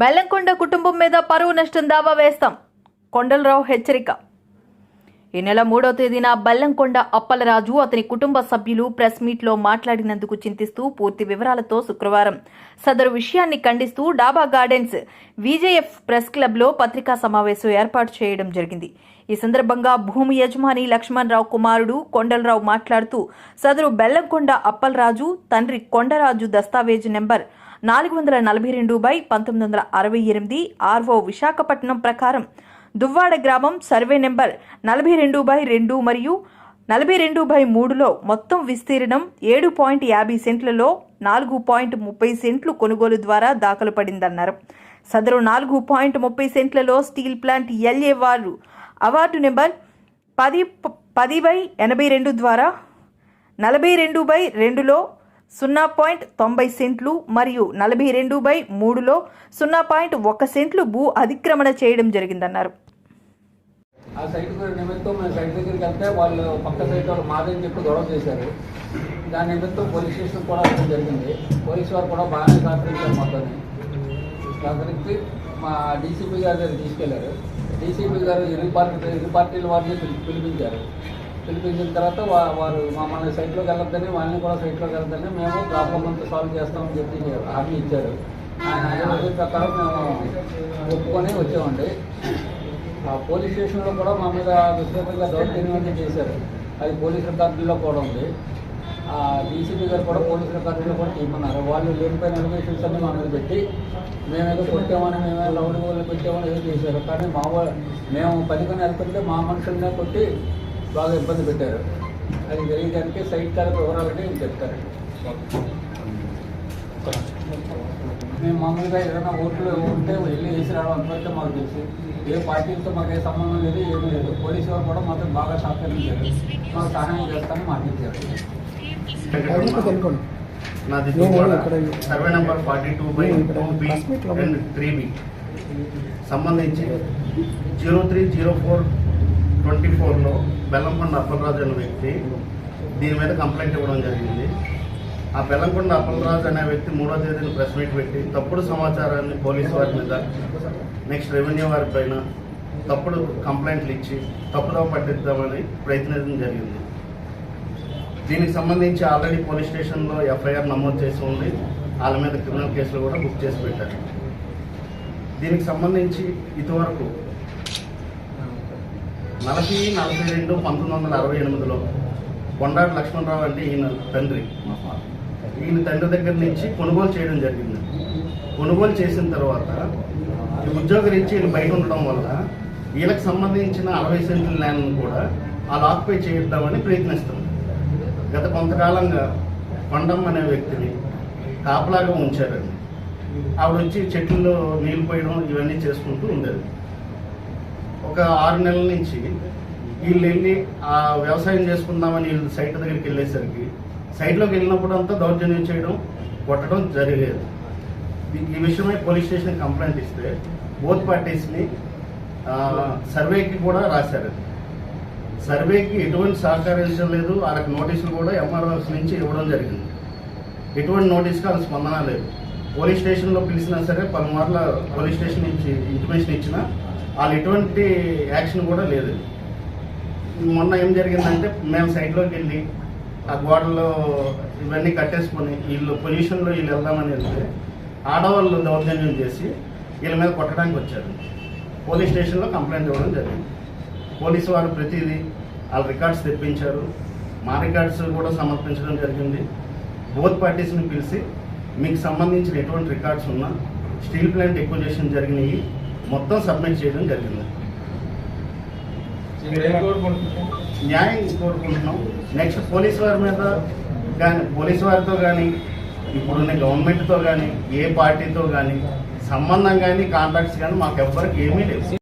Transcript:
బెల్లంకొండ కుటుంబం మీద పరువు నష్టం దావా వేస్తాం. కొండలరావు హెచ్చరిక. ఈ నెల మూడో తేదీన బెల్లంకొండ అప్పలరాజు అతని కుటుంబ సభ్యులు ప్రెస్ మీట్లో మాట్లాడినందుకు చింతిస్తూ పూర్తి వివరాలతో శుక్రవారం సదరు విషయాన్ని ఖండిస్తూ డాబా గార్డెన్స్ విజేఎఫ్ ప్రెస్ క్లబ్లో పత్రికా సమావేశం ఏర్పాటు చేయడం జరిగింది. ఈ సందర్భంగా భూమి యజమాని లక్ష్మణరావు కుమారుడు కొండలరావు మాట్లాడుతూ సదరు బెల్లంకొండ అప్పలరాజు తండ్రి కొండరాజు దస్తావేజు నెంబర్ నాలుగు వందల నలభై రెండు బై పంతొమ్మిది వందల అరవై ఎనిమిది ఆర్ఓ విశాఖపట్నం ప్రకారం దువ్వాడ గ్రామం సర్వే నెంబర్ నలభై రెండు బై రెండు మరియు నలభై రెండు బై మూడులో మొత్తం విస్తీర్ణం ఏడు పాయింట్ యాభై సెంట్లలో నాలుగు పాయింట్ ముప్పై సెంట్లు కొనుగోలు ద్వారా దాఖలు పడిందన్నారు. సదరు నాలుగు పాయింట్ ముప్పై సెంట్లలో స్టీల్ ప్లాంట్ ఎల్ఏ వారు అవార్డు నెంబర్ పది పది బై ఎనభై రెండు ద్వారా నలభై రెండు బై రెండులో సున్నా పాయింట్ తొంభై సెంట్లు మరియు నలభై రెండు బై మూడులో సున్నా పాయింట్ ఒక సెంట్లు భూ అతిక్రమణ చేయడం జరిగిందన్నారు. ఆ సైట్ నిమిత్తం మేము సైట్ దగ్గరికి వెళ్తే వాళ్ళు పక్క సైట్ వాళ్ళు మాదని చెప్పి గొడవ చేశారు. దాని నిమిత్తం పోలీస్ స్టేషన్ కూడా వెళ్ళడం జరిగింది. పోలీస్ వారు కూడా బాగానే సహకరించారు మొత్తం సహకరించి మా డీసీపీ గారి దగ్గర తీసుకెళ్ళారు. డీసీపీ గారు ఇరు పార్టీ ఇరు పార్టీల వారిని పిలిపించారు. పిలిపించిన తర్వాత వా- వారు మమ్మల్ని సైట్లోకి వెళ్ళొద్దని వాళ్ళని కూడా సైట్లోకి వెళ్ళొద్దని మేము ప్రాబ్లం అంతా సాల్వ్ చేస్తామని చెప్పి హామీ ఇచ్చారు. ఆయన ప్రకారం మేము ఒప్పుకొని వచ్చామండి. ఆ పోలీస్ స్టేషన్లో కూడా మా మీద విస్తృతంగా దౌర్జన్యం చేశారు. అది పోలీస్ రికార్డుల్లో కూడా ఉంది. ఆ డీసీపీ గారు కూడా పోలీస్ రికార్డుల్లో కూడా తీయమన్నారు. వాళ్ళు లేనిపోయిన ఎలిగేషన్స్ అన్ని మా మీద పెట్టి మేమేదో కొట్టామని మేమే లౌడ్ గోళ్ళు పెట్టామని ఏదో చేశారు. కానీ మా వా- మేము పదికొని వెళ్తుంటే మా మనుషులనే కొట్టి బాగా ఇబ్బంది పెట్టారు. అది తెలియడానికి సైట్ కాల వివరాలంటే నేను చెప్తారండి మేము మామూలుగా ఏదైనా ఓట్లు ఉంటే వెళ్ళి వేసి రావడం అంతవరకు మాకు తెలుసు. ఏ పార్టీలతో మాకు ఏ సంబంధం లేదు ఏమీ లేదు. పోలీసు వారు కూడా మాతో బాగా సహకరించారు. మాకు సహాయం చేస్తానని మాట ఇచ్చారు. నాది survey number forty two by two B and three B. సంబంధించి zero three zero four twenty ఫోర్లో బెల్లంకొండ అప్పలరాజు అనే వ్యక్తి దీని మీద కంప్లైంట్ ఇవ్వడం జరిగింది. ఆ బెల్లంకొండ అప్పలరాజు అనే వ్యక్తి మూడో తేదీన ప్రెస్ మీట్ పెట్టి తప్పుడు సమాచారాన్ని పోలీసు వారి మీద నెక్స్ట్ రెవెన్యూ వారి పైన తప్పుడు కంప్లైంట్లు ఇచ్చి తప్పుదో పట్టిద్దామని ప్రయత్నించడం జరిగింది. దీనికి సంబంధించి ఆల్రెడీ పోలీస్ స్టేషన్లో ఎఫ్ఐఆర్ నమోదు చేసి ఉంది. వాళ్ళ మీద క్రిమినల్ కేసులు కూడా బుక్ చేసి పెట్టారు. దీనికి సంబంధించి ఇదివరకు నలభై నలభై రెండు పంతొమ్మిది వందల అరవై ఎనిమిదిలో కొండాటి లక్ష్మణరావు అంటే ఈయన తండ్రి. ఈయన తండ్రి దగ్గర నుంచి కొనుగోలు చేయడం జరిగింది. కొనుగోలు చేసిన తర్వాత ఈ ఉద్యోగరీత్యా ఈయన బయట ఉండడం వల్ల వీళ్ళకి సంబంధించిన అరవై సెంట్ల ల్యాండ్ను కూడా వాళ్ళు ఆక్యుపై చేద్దామని ప్రయత్నిస్తుంది గత కొంతకాలంగా కొండమ్మ అనే వ్యక్తిని కాపలాగా ఉంచారండి ఆవిడ వచ్చి చెట్లలో నీళ్ళు పోయడం ఇవన్నీ చేసుకుంటూ ఉండేది. ఒక ఆరు నెలల నుంచి వీళ్ళు వెళ్ళి ఆ వ్యవసాయం చేసుకుందామని వీళ్ళు సైట్ దగ్గరికి వెళ్ళేసరికి సైట్లోకి వెళ్ళినప్పుడు అంతా దౌర్జన్యం చేయడం కొట్టడం జరిగలేదు ఈ- విషయమై పోలీస్ స్టేషన్ కంప్లైంట్ ఇస్తే బోత్ పార్టీస్ని సర్వేకి కూడా రాశారు. సర్వేకి ఎటువంటి సహకరించలేదు వాళ్ళకి నోటీసులు కూడా ఎంఆర్ఓస్ నుంచి ఇవ్వడం జరిగింది. ఎటువంటి నోటీస్కి వాళ్ళ స్పందన లేదు. పోలీస్ స్టేషన్లో పిలిచినా సరే పలుమార్ల పోలీస్ స్టేషన్ నుంచి ఇంటిమేషన్ ఇచ్చినా వాళ్ళు ఎటువంటి యాక్షన్ కూడా లేదు. మొన్న ఏం జరిగిందంటే మేము సైడ్లోకి వెళ్ళి ఆ గోడలో ఇవన్నీ కట్టేసుకొని వీళ్ళు పొజిషన్లో వీళ్ళు వెళ్దామని వెళ్తే ఆడవాళ్ళు దౌర్జన్యం చేసి వీళ్ళ మీద కొట్టడానికి వచ్చారు. పోలీస్ స్టేషన్లో కంప్లైంట్ ఇవ్వడం జరిగింది. పోలీసు వారు ప్రతిదీ వాళ్ళ రికార్డ్స్ తెప్పించారు. మా రికార్డ్స్ కూడా సమర్పించడం జరిగింది. బోత్ పార్టీస్ని పిలిచి మీకు సంబంధించిన ఎటువంటి రికార్డ్స్ ఉన్నా స్టీల్ ప్లాంట్ ఎక్విజేషన్ జరిగినాయి మొత్తం సబ్మిట్ చేయడం జరిగింది. న్యాయం కోరుకుంటున్నాం. నెక్స్ట్ పోలీస్ వారి మీద కానీ పోలీస్ వారితో కానీ ఇప్పుడున్న గవర్నమెంట్తో కానీ ఏ పార్టీతో కానీ సంబంధం కానీ కాంటాక్ట్స్ కానీ మాకు ఎవ్వరికి ఏమీ లేవు.